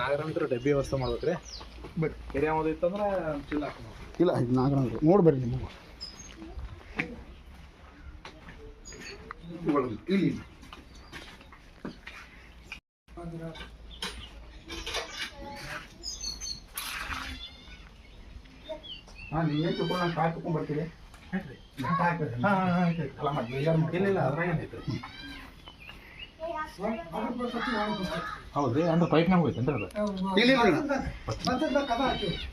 ನಾಗರಂತ್ರ ಡಬ್ಬಿ ವ್ಯವಸ್ಥೆ ಮಾಡ್ಬೇಕ್ರಿ. ಬಟ್ ಏರಿಯಾ ಯಾವ್ದು ಇತ್ತಂದ್ರೆ ಚಿಲ್ಲ ಇಲ್ಲ ಇದು ನಾಗರ ನೋಡಿ ಬರ್ರಿ ನಿಮಗೆ. ಇಲ್ಲಿ ಇಲ್ಲಿ. ಹಾಂ ನೀವೇ ತಗೊಂಡು ನಾನು ಕಾಯಿ ತಗೊಂಡ್ ಬರ್ತೀರಿ ಘಂಟ ಹಾಕ್ಬೇಕು. ಹಾಂ ಹಾಂ ಬೇಜಾರು ಇಲ್ಲ ಇಲ್ಲ ಅದ್ರಾಗ ಹೌದ್ರಿ ಅಂದ್ರೆ ಪೈಪ್ನಾಗ ಹೋಯ್ತು ಅಂದ್ರೆ ಅದು. ಇಲ್ಲ.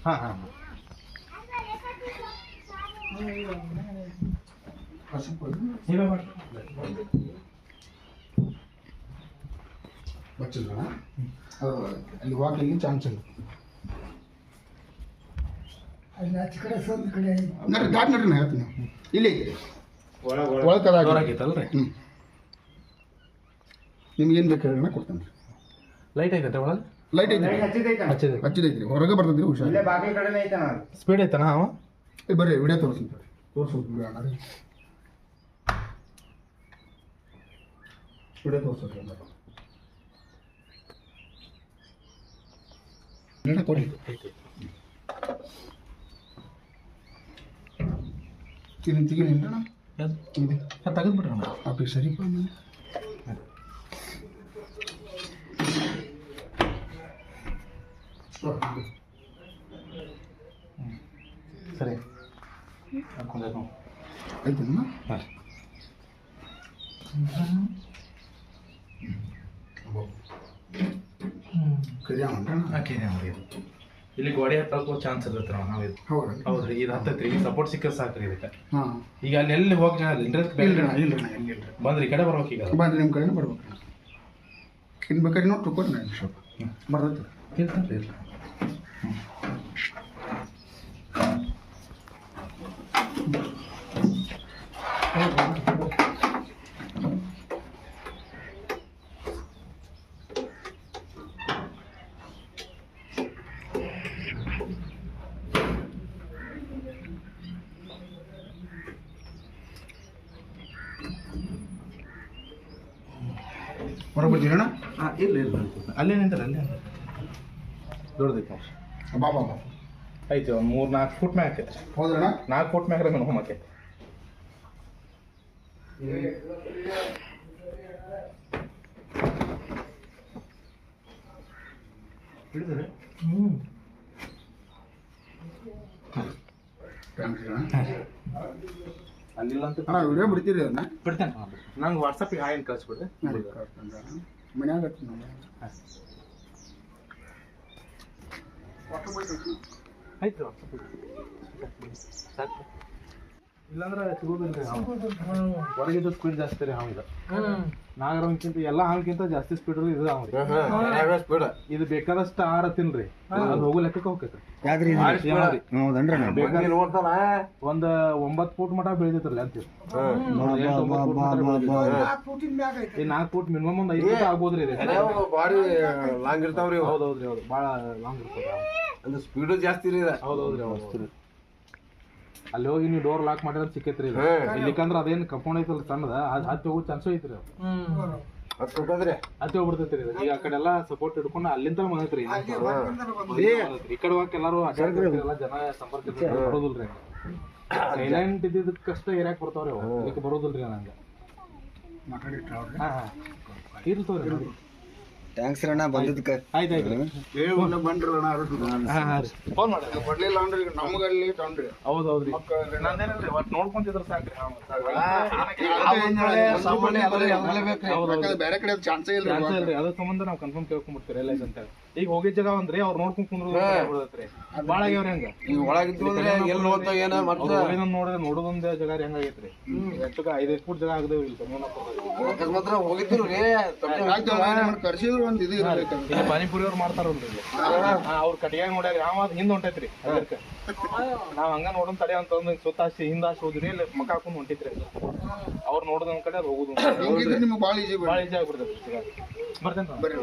ಹಾಂ ಹಾಂ. ನೀವೇ ಮಾಡಿ ಅಲ್ಲಿ ವಾಕಿಂಗ್ ಚಾನ್ಸ್ ಇಲ್ಲ ನಡ್ರಿ ದಾಟ್ ನಡ್ರಿ ನಾ ಹೇಳ್ತೀನಿ. ಇಲ್ಲಿ. ಒಳಗೆ ಒಳಗೆ. ಹ್ಞೂ ನಿಮ್ಗೆ ಏನು ಬೇಕು ಹೇಳಿ ಕೊಡ್ತೇನೆ. ರೀ ಲೈಟ್ ಐತೆ ಒಳಗೆ? ಲೈಟ್ ಐತಿ. ಹಚ್ಚಿದೆ ಹಚ್ಚಿದೈತಿ ರೀ ಹೊರಗೆ ಬರ್ತೈತಿ ಹುಷಾರು. ಸ್ಪೀಡ್ ಐತನ ಅವ? ಏ ಬರ್ರಿ ವಿಡಿಯೋ ತೋರಿಸ್ತೀನಿ ತೋರಿಸೋದು ವಿಡಿಯೋ ಅಣ್ಣ ರೀ ವಿಡಿಯೋ ತೋರಿಸೋದು ಅಣ್ಣ. ನಡೆ ಕೊಡಿ. ತಿನ್ ತಿಗಿನಿ ಅಣ್ಣ. ಇದೆ ತೆಗೆದು ಬಿಡ್ರಿ ಅಣ್ಣ ಅಪ್ಪಿ ಸರಿ. ಆಯ್ತಮ್ಮ ಹಾಂ. ಇಲ್ಲಿ ಗೋಡೆ ಹತ್ತಕ್ಕೂ ಚಾನ್ಸ್ ಇರುತ್ತೆ ನಾವು ಇದು ಹೌದಾ? ಹೌದ್ರಿ ಇದು ಹತ್ತೈತ್ರಿ ಈಗ ಸಪೋರ್ಟ್ ಸಿಕ್ಕ ಸಾಕ್ರಿ ಇದಕ್ಕೆ. ಹಾಂ. ಈಗ ಅಲ್ಲಿ ಎಲ್ಲಿ ಹೋಗಿ ಬಂದ್ರಿ ಈ ಕಡೆ ಬರ್ಬೇಕು ಈಗ. ಬಂದ್ರಿ ನಿಮ್ಮ ಕಡೆನೇ ಬರ್ಬೇಕು ಇನ್ನು ಬೇಕಾದ್ರೆ ನೋಡಿ ತಗೊಳ್ರಿ ನಾನು ಬರ್ತೈತೆ ಇರ್ತೈತೆ ಇಲ್ಲ. ಹೊರಗೆ ಬರ್ತೀರಣ್ಣ ಹಾಂ ಇಲ್ಲ ಇಲ್ಲ ಅಲ್ಲೇ ನಿಂತಾರೆ ಅಲ್ಲೇ. ದೊಡ್ಡದೈತೆ ಬಾ ಬಾ ಬಾ. ಐತಿ ಒಂದು ಮೂರು ನಾಲ್ಕು ಫುಟ್ ಮ್ಯಾಗ ಹಾಕೈತೆ. ಹೌದ್ರಣ್ಣ? ನಾಲ್ಕು ಫುಟ್ ಮ್ಯಾಗ ಹೋಮ್. ಹಾಕೈತೆ ಹಿಡಿದ್ರೆ ಹ್ಞೂ ಥ್ಯಾಂಕ್ಸ್ ಅಣ್ಣ ಅಂತ ವಿಡಿಯೋ ಬಿಡ್ತೀರಿ ಅದನ್ನ? ಬಿಡ್ತೇನೆ. ನಂಗೆ ವಾಟ್ಸಪ್ಪಿಗೆ ಹಾಯ್ ಕಳಿಸ್ಬಿಡ್ರಿ ಮನ್ಯಾಗ. ಆಯ್ತು ಸಾಕು. ಇಲ್ಲಾಂದ್ರೆ ಸಿಗೋದಿಲ್ಲ ರೀ ಹಾವು ಹೊರಗಿದ್ದು ಸ್ಪೀಡ್ ಜಾಸ್ತಿ ರೀ ಹಾವು ಇದು ನಾಗರವನ್ಕಿಂತ ಎಲ್ಲ ಹಾವಿಗಿಂತ ಜಾಸ್ತಿ ಸ್ಪೀಡ್ ಇದು ಹಾವು ರೀ. ಇದು ಬೇಕಾದಷ್ಟು ಆರ ತಿನ್ರಿ. ಅದು ಹೋಗೋ ಲೆಕ್ಕಕ್ಕೆ ಹೋಗ್ತೈತ್ರಿ. ಯಾಕ್ರಿ ಒಂದ್ ಒಂಬತ್ ಫೂಟ್ ಮಟ ಬೆಳಿತೈತ್ರಲ್ಲ ಅಂತ ಈ ನಾಲ್ಕು ಫೂಟ್ ಮಿನಿಮಮ್ ಒಂದ್ ಐದು ಫೂಟ್ ಆಗ್ಬೋದ್ರಿ ಇದು. ಬಾರಿ ಲಾಂಗ್ ಇರ್ತಾವ್ರಿ. ಹೌದೌದ್ರಿ ಹೌದು ಭಾಳ ಲಾಂಗ್ ಇರ್ತದೆ ಅಂದ್ರೆ ಸ್ಪೀಡು ಜಾಸ್ತಿ ರೀ ಇದು. ಹೌದೌದ್ರಿ ಹೌದು. ಅಲ್ಲಿ ಹೋಗಿ ನೀವು ಡೋರ್ ಲಾಕ್ ಮಾಡಿದ್ರೆ ಸಿಕ್ಕೈತ್ರಿ ಇಲ್ಲಿಕಂದ್ರ ಅದೇನ್ ಕಂಪೌಂಡ್ ಐತಲ್ಲ ಸಣ್ಣದ ಅದ್ ಹತ್ತಿ ಹೋಗೋ ಚಾನ್ಸ್ ಐತ್ರಿ ಹತ್ತು ಹೋಗ್ಬಿಡ್ತೈತ್ರಿ ಈಗ ಆ ಕಡೆ ಎಲ್ಲ ಸಪೋರ್ಟ್ ಹಿಡ್ಕೊಂಡು ಅಲ್ಲಿಂದ ಬಂದೈತ್ರಿ ಈ ಕಡೆ ಹೋಗಕ್ ಎಲ್ಲಾರು ಜನ ಸಂಪರ್ಕ ಬರೋದಿಲ್ರಿ ಸೈಲೆಂಟ್ ಇದ್ದಿದ್ದಕ್ಕಷ್ಟ ಏರಿಯಾಕ್ ಬರ್ತಾವ್ರಿ ಅವು. ಇದಕ್ಕೆ ಬರೋದಿಲ್ರಿ ನಂಗೆ. ಮಾತಾಡಿ ಹಾ ಹಾ. ಇರ್ತವ್ರಿ ನೋಡಿ. ಥ್ಯಾಂಕ್ಸ್ ಅಣ್ಣ ಬಂದಿದ್ದಕ್ಕೆ ಆಯ್ತ್ ಫೋನ್ ಬಂದ್ರಣ್ಣ ಫೋನ್ ಮಾಡಿ ಕೊಡ್ಲಿಲ್ಲ ಅಂದ್ರೆ ಈಗ ನಮಗಲ್ಲಿ ತೊಂದ್ರಿ ಹೌದ್ ಹೌದ್ರಿ ನಂದೇನಿಲ್ರಿ ಒಟ್ ನೋಡ್ಕೊಂತಿದ್ರ ಸಾಕ್ರಿ ಬೇರೆ ಕಡೆ ಚಾನ್ಸೇ ಇಲ್ಲ ಅದ್ರ ಸಂಬಂಧ ನಾವು ಕನ್ಫರ್ಮ್ ಕೇಳ್ಕೊಂಡ್ಬಿಡ್ತೀವಿ ಎಲ್ಲ ಅಂತ ಹೇಳಿ ಈಗ ಹೋಗಿದ್ ಜಾಗ ಒಂದ್ರಿ ಅವ್ರು ನೋಡ್ಕೊಂಡ್ ಕುಂದ್ರು ಬಾಳ ಆಗ್ಯಾವ್ರಿ ಹಂಗ. ಈಗ ಒಳಗಿದ್ದು ಅಂದ್ರೆ ಎಲ್ಲಿ ಹೋಗ್ತಾ ಏನ ಮತ್ತೆ. ನೋಡಿದ್ರೆ ನೋಡೋದೊಂದ ಜಾಗ ರೀ. ಹಂಗಾಗೈತ್ರಿ ಐದು ಐದೈದು ಫುಟ್ ಜಾಗ ಆಗದೇವ್ ಇಲ್ಲಿ ಮಾತ್ರ ಹೋಗಿದ್ರು ರೀ. ಕರ್ಸಿದ್ರು ಒಂದು ಇದು ಇರ್ಬೇಕು ಇಲ್ಲಿ ಪಾನಿಪುರಿ ಅವ್ರು ಮಾಡ್ತಾರ ಇಲ್ಲಿ ಅವ್ರ ಕಟ್ಟಿಗೆ ನೋಡ್ಯಾರ. ಯಾವ ಹಿಂದ್ ಹೊಂಟೈತ್ರಿ ಅದಕ್ಕೆ ನಾವ್ ಹಂಗ ನೋಡೋನ್ ತಡೆ ಅಂತ ಅಂದ್ ಸುತ್ತ ಹಚ್ಚಿ ಹಿಂದ ಹಚ್ಚಿ ಹೋದ್ರಿ ಇಲ್ಲಿ ಮಕ್ಕ ಹಾಕೊಂಡ್ ಹೊಂಟಿತ್ರಿ ಅವ್ರು ನೋಡೋದ್ ಒಂದ್ ಕಡೆ ಅದು ಹೋಗುದು ಬಾಳ ನಿಮ್ಗೆ ಭಾಳ ಈಜಿ ಭಾಳ ಈಜಿ ಆಗ್ಬಿಡ್ತೈತಿ. ಬರ್ತೇನೆ ಬರ್ರಿ.